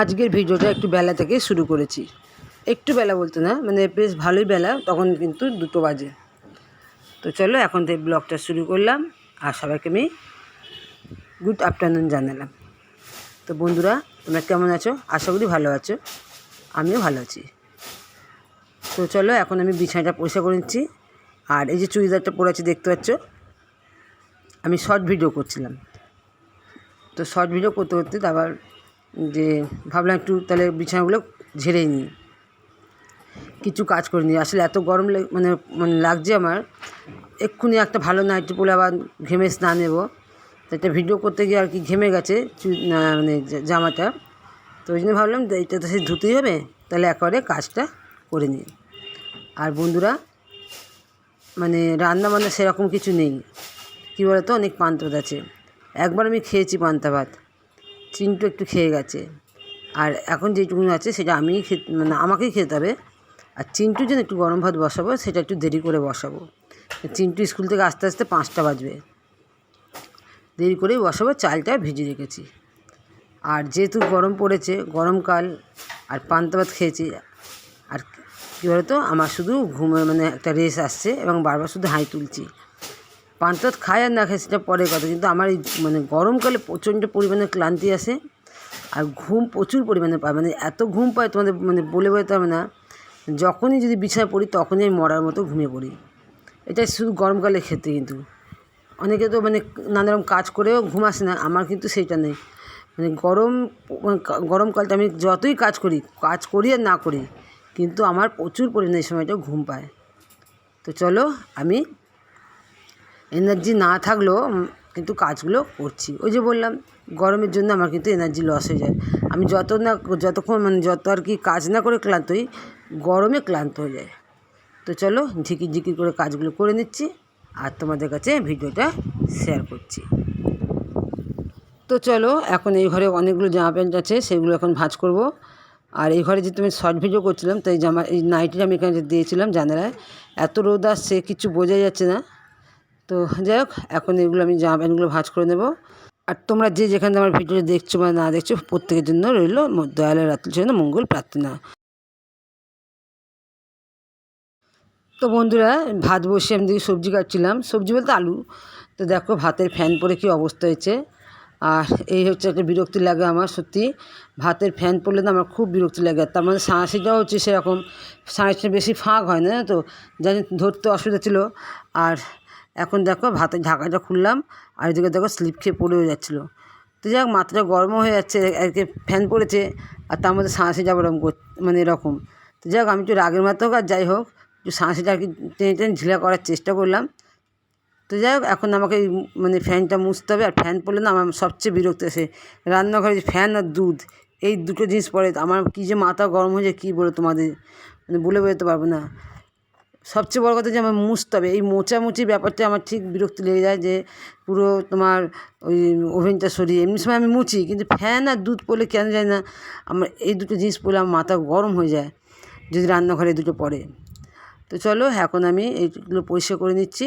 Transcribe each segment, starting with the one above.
আজকের ভিডিওটা একটু বেলা থেকে শুরু করেছি। একটু বেলা বলতে না মানে বেশ ভালোই বেলা, তখন কিন্তু দুটো বাজে। তো চলো, এখন থেকে ব্লগটা শুরু করলাম, আর সবাইকে আমি গুড আফটারনুন জানালাম। তো বন্ধুরা, তোমরা কেমন আছো? আশা করি ভালো আছো, আমিও ভালো আছি। তো চলো, এখন আমি বিছানাটা পরিষ্কার করে নিচ্ছি, আর এই যে চুড়িদারটা পরে আছে, দেখতে পাচ্ছ? আমি শর্ট ভিডিও করছিলাম। তো শর্ট ভিডিও করতে করতে তারপর যে ভাবলাম একটু তাহলে বিছানাগুলো ঝেড়েই নিই। কিছু কাজ করে নিই। আসলে এত গরম মানে মানে লাগছে আমার। এক্ষুনি একটা ভালো নাইটি পরে আবার ঘেমে স্নান নেব। তো একটা ভিডিও করতে গিয়ে আর কি ঘেমে গেছে মানে জামাটা। তো ওই জন্য ভাবলাম যে এইটা তো সে ধুতেই হবে। তাহলে একেবারে কাজটা করে নিই। আর বন্ধুরা মানে রান্না বান্না সেরকম কিছু নেই। কী বলতো? অনেক পান্তা আছে। একবার আমি খেয়েছি পান্তা ভাত। চিন্টু একটু খেয়ে গেছে। আর এখন যেটুকুন আছে সেটা আমিই মানে আমাকেই খেতে হবে। আর চিন্টুর জন্য একটু গরম ভাত বসাবো, সেটা একটু দেরি করে বসাবো। চিন্টু স্কুল থেকে আস্তে আস্তে পাঁচটা বাজবে। দেরি করেই বসাবো, চালটা ভিজে রেখেছি। আর যেহেতু গরম পড়েছে গরমকাল আর পান্তা ভাত খেয়েছি, আর কী বলতো, আমার শুধু ঘুমে মানে একটা রেস আসছে এবং বারবার শুধু হাই তুলছি। পান্তা ভাত খাই আর না খাই সেটা পরের কথা। কিন্তু আমার এই মানে গরমকালে প্রচণ্ড পরিমাণে ক্লান্তি আসে আর ঘুম প্রচুর পরিমাণে পায়। মানে এত ঘুম পায় তোমাদের মানে বলে বোঝাতে হবে না। যখনই যদি বিছানায় পড়ি, তখনই আমি মরার মতো ঘুমিয়ে পড়ি। এটা শুধু গরমকালে ক্ষেত্রে কিন্তু। অনেকে তো মানে নানারকম কাজ করেও ঘুম আসে না। আমার কিন্তু সেইটা নেই। মানে গরম মানে গরমকালটা আমি যতই কাজ করি কাজ করি আর না করি, কিন্তু আমার প্রচুর পরিমাণে এই সময়টা ঘুম পায়। তো চলো আমি এনার্জি না থাকলেও কিন্তু কাজগুলো করছি। ওই যে বললাম, গরমের জন্য আমার কিন্তু এনার্জি লস হয়ে যায়। আমি যত না, যতক্ষণ মানে যত আর কি কাজ না করে ক্লান্ত হই, গরমে ক্লান্ত হয়ে যায়। তো চলো ঝিকির ঝিকির করে কাজগুলো করে নিচ্ছি আর তোমাদের কাছে ভিডিওটা শেয়ার করছি। তো চলো, এখন এই ঘরে অনেকগুলো জামা প্যান্ট আছে, সেগুলো এখন ভাঁজ করব। আর এই ঘরে যে তুমি শর্ট ভিডিও করছিলাম, তাই জামা, এই নাইটিটা আমি এখানে দিয়েছিলাম জানালায়। এত রোদ আসছে, কিছু বোঝা যাচ্ছে না। তো যাই হোক, এখন এগুলো আমি জামা প্যান্টগুলো ভাঁজ করে নেব। আর তোমরা যে যেখানে আমার ভিডিওটা দেখছ বা না দেখছ, প্রত্যেকের জন্য রইল দয়ালের রাত্রির জন্য মঙ্গল প্রার্থনা। তো বন্ধুরা, ভাত বসে আমি দিকে সবজি কাটছিলাম। সবজি বলতে আলু। তো দেখো, ভাতের ফ্যান পরে কী অবস্থা হয়েছে। আর এই হচ্ছে একটা বিরক্তি লাগে আমার, সত্যি। ভাতের ফ্যান পড়লে তো আমার খুব বিরক্তি লাগে। তার মানে সাঁড়াশিটাও হচ্ছে সেরকম। সাঁড়াশিটা বেশি ফাঁক হয় না তো? জানি ধরতে অসুবিধা ছিল। আর এখন দেখো ভাতের ঢাকাটা খুললাম আর এদিকে দেখো স্লিপ খেয়ে পড়েও যাচ্ছিল। তো যাই হোক মাথাটা গরমও হয়ে যাচ্ছে একে ফ্যান পড়েছে আর তার মধ্যে সাঁড়াশি যাব এরকম মানে এরকম। তো যাই হোক আমি একটু রাগের মাথা হোক আর যাই হোক, একটু সাঁড়াশিটা আর কি টেনে টেনে ঝিলা করার চেষ্টা করলাম। তো যাই হোক, এখন আমাকে মানে ফ্যানটা মুছতে হবে আর ফ্যান পড়লে না আমার সবচেয়ে বিরক্ত আসে রান্নাঘরে যে ফ্যান আর দুধ, এই দুটো জিনিস পড়ে আমার কী যে মাথা গরম হয়ে যায় কী বলে তোমাদের? মানে বলে বোঝাতে পারব না। সবচেয়ে বড় কথা যে আমার মুছতে হবে। এই মোচামুচি ব্যাপারটা আমার ঠিক বিরক্তি লেগে যায় যে পুরো তোমার ওই ওভেনটা সরিয়ে, এমনি সময় আমি মুছি, কিন্তু ফ্যান আর দুধ পড়লে কেন যায় না, আমার এই দুটো জিনিস পড়লে আমার মাথা গরম হয়ে যায়, যদি রান্নাঘরে দুটো পড়ে। তো চলো, এখন আমি এইগুলো পরিষ্কার করে নিচ্ছি।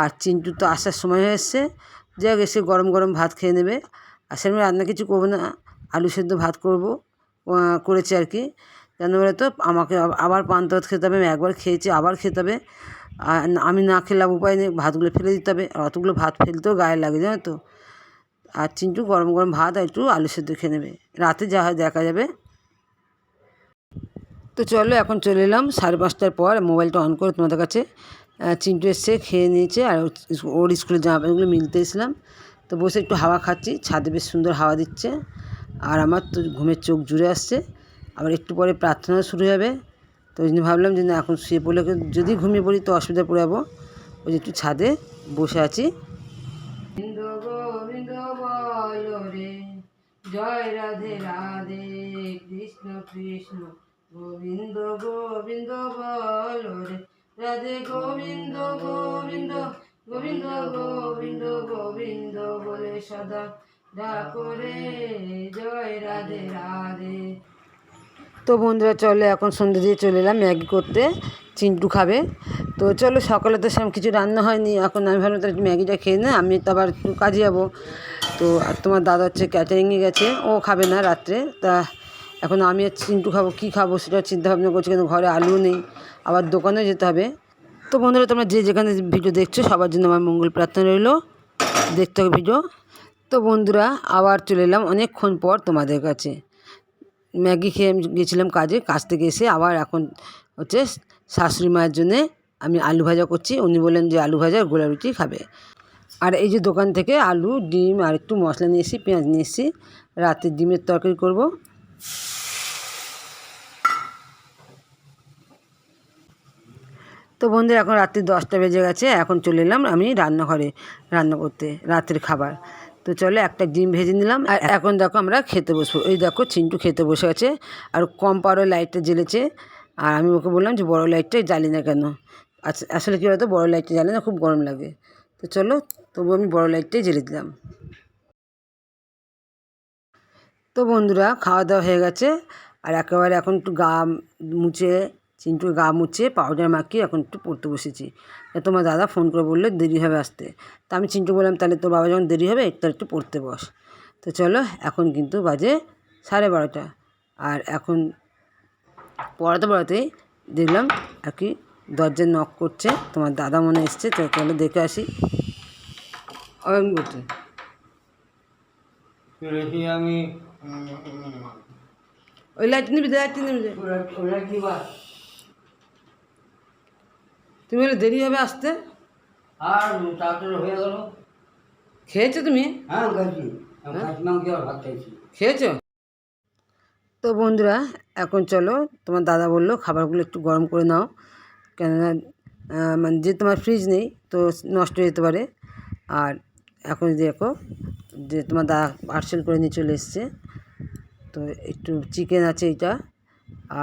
আর চিন্টু তো আসার সময় হয়ে এসছে। যাই হোক, এসে গরম গরম ভাত খেয়ে নেবে। আর সেরকম রান্না কিছু করব না, আলু সেদ্ধ ভাত করব করেছি আর কি। কেন বলে তো? আমাকে আবার পান্তা ভাত খেতে হবে, আমি একবার খেয়েছি, আবার খেতে হবে। আমি না খেলাম উপায় নেই, ভাতগুলো ফেলে দিতে হবে। আর অতগুলো ভাত ফেলতেও গায়ে লাগে, জানো তো? আর চিন্টু গরম গরম ভাত আর একটু আলু সেদ্ধ খেয়ে নেবে। রাতে যা হয় দেখা যাবে। তো চলো, এখন চলে এলাম। সাড়ে পাঁচটার পর মোবাইলটা অন করে তোমাদের কাছে। চিন্টু এসছে, খেয়ে নিয়েছে, আর ওর ইস- ওর স্কুলে জামা প্যান্টগুলো মিলতে এসেছিলাম। তো বসে একটু হাওয়া খাচ্ছি, ছাদে বেশ সুন্দর হাওয়া দিচ্ছে। আর আমার তো ঘুমের চোখ জুড়ে আসছে। আবার একটু পরে প্রার্থনা শুরু হবে। তো ওই জন্য ভাবলাম যে না, এখন শুয়ে পড়লে যদি ঘুমিয়ে পড়ি তো অসুবিধা পড়ে যাব ওই যে একটু ছাদে বসে আছি। জয় রাধে রাধে, কৃষ্ণ কৃষ্ণ। গোবিন্দ গোবিন্দ বলো রে, রাধে গোবিন্দ গোবিন্দ গোবিন্দ গোবিন্দ গোবিন্দ বলে সদা ডাকো রে, জয় রাধে রাধে। তো বন্ধুরা, চলে এখন সন্ধ্যে দিয়ে চলে এলাম ম্যাগি করতে। চিন্টু খাবে। তো চলো, সকালে তো সেরকম কিছু রান্না হয়নি। এখন আমি ভাবলাম তাহলে ম্যাগিটা খেয়ে না, আমি তো আবার একটু কাজে যাব। তো আর তোমার দাদা হচ্ছে ক্যাটারিংয়ে গেছে, ও খাবে না রাত্রে। তা এখন আমি আর চিন্টু খাব, কী খাব সেটা চিন্তা ভাবনা করছি, কিন্তু ঘরে আলু নেই। আবার দোকানে যেতে হবে। তো বন্ধুরা, তোমরা যে যেখানে ভিডিও দেখছ, সবার জন্য আমার মঙ্গল প্রার্থনা রইল। দেখতে হবে ভিডিও। তো বন্ধুরা, আবার চলে এলাম অনেকক্ষণ পর তোমাদের কাছে। ম্যাগি খেয়ে গেছিলাম কাজে, কাজ থেকে এসে আবার এখন হচ্ছে শাশুড়ি মায়ের জন্যে আমি আলু ভাজা করছি। উনি বললেন যে আলু ভাজা গোলা রুটি খাবে। আর এই যে দোকান থেকে আলু, ডিম আর একটু মশলা নিয়ে এসেছি, পেঁয়াজ নিয়ে এসেছি। রাতে ডিমের তরকারি করব। তো বন্ধুরা, এখন রাত্রি দশটা বেজে গেছে, এখন চলে এলাম আমি রান্নাঘরে রান্না করতে, রাতের খাবার। তো চলো একটা ডিম ভেজে নিলাম। আর এখন দেখো আমরা খেতে বসবো। এই দেখো চিন্টু খেতে বসে আছে আর কম পাওয়ার লাইটটা জ্বেলেছে। আর আমি ওকে বললাম যে বড়ো লাইটটাই জ্বালি না কেন? আস- আসলে কী বলতো? বড়ো লাইটটা জ্বালে না খুব গরম লাগে। তো চলো তবু আমি বড়ো লাইটটাই জ্বেলে দিলাম। তো বন্ধুরা খাওয়া দাওয়া হয়ে গেছে। আর একেবারে এখন একটু গা মুছে চিন্টুর গা মুছে পাউডার মাখিয়ে এখন একটু পড়তে বসেছি। তোমার দাদা ফোন করে বলল দেরি হবে আসতে। তা আমি চিন্টু বললাম তাহলে তোর বাবা যখন দেরি হবে একটু একটু পড়তে বস। তো চলো এখন কিন্তু বাজে সাড়ে বারোটা। আর এখন পড়াতে পড়াতেই দেখলাম আর কি দরজায় নক করছে তোমার দাদা মনে এসছে তো চলো দেখে আসি। করছে আমি ওই লাইট নিবি লাইট নিবি তুমি বলে দেরি হবে আসতে? আর তাড়াতাড়ি হয়ে গেল। খেয়েছো তুমি? হ্যাঁ ভাত খাইছি। খেয়েছো? তো বন্ধুরা এখন চলো তোমার দাদা বলল খাবারগুলো একটু গরম করে নাও। কেননা মানে যে তোমার ফ্রিজ নেই তো নষ্ট হয়ে যেতে পারে। আর এখন দেখো যে তোমার দাদা পার্সেল করে নিয়ে চলে এসছে। তো একটু চিকেন আছে এইটা।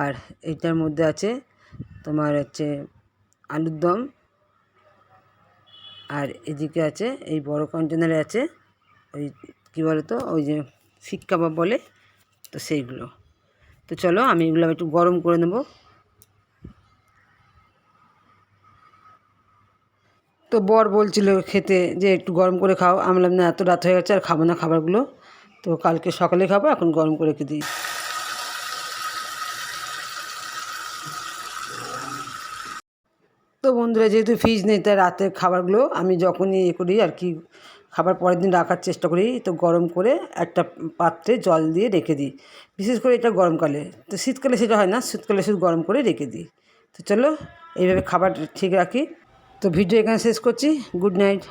আর এইটার মধ্যে আছে তোমার হচ্ছে আলুর দম। আর এদিকে আছে, এই বড় কন্টেনারে আছে, ওই কী বলো তো ওই যে শিক কাবাব বলে, তো সেইগুলো। তো চলো, আমি এগুলো একটু গরম করে নেব। তো বর বলছিল খেতে যে, একটু গরম করে খাও। আমি না, এত রাত হয়ে গেছে, আর খাব না খাবারগুলো। তো কালকে সকালে খাব, এখন গরম করে রেখে দিই তো বন্ধুরা যেহেতু ফ্রিজ নেই, তাই রাতের খাবারগুলো আমি যখনই ইয়ে করি আর কি, খাবার পরের দিন রাখার চেষ্টা করি, তো গরম করে একটা পাত্রে জল দিয়ে রেখে দিই। বিশেষ করে এটা গরমকালে। তো শীতকালে সেটা হয় না, শীতকালে শুধু গরম করে রেখে দিই। তো চলো, এইভাবে খাবার ঠিক রাখি। তো ভিডিও এখানে শেষ করছি। Good night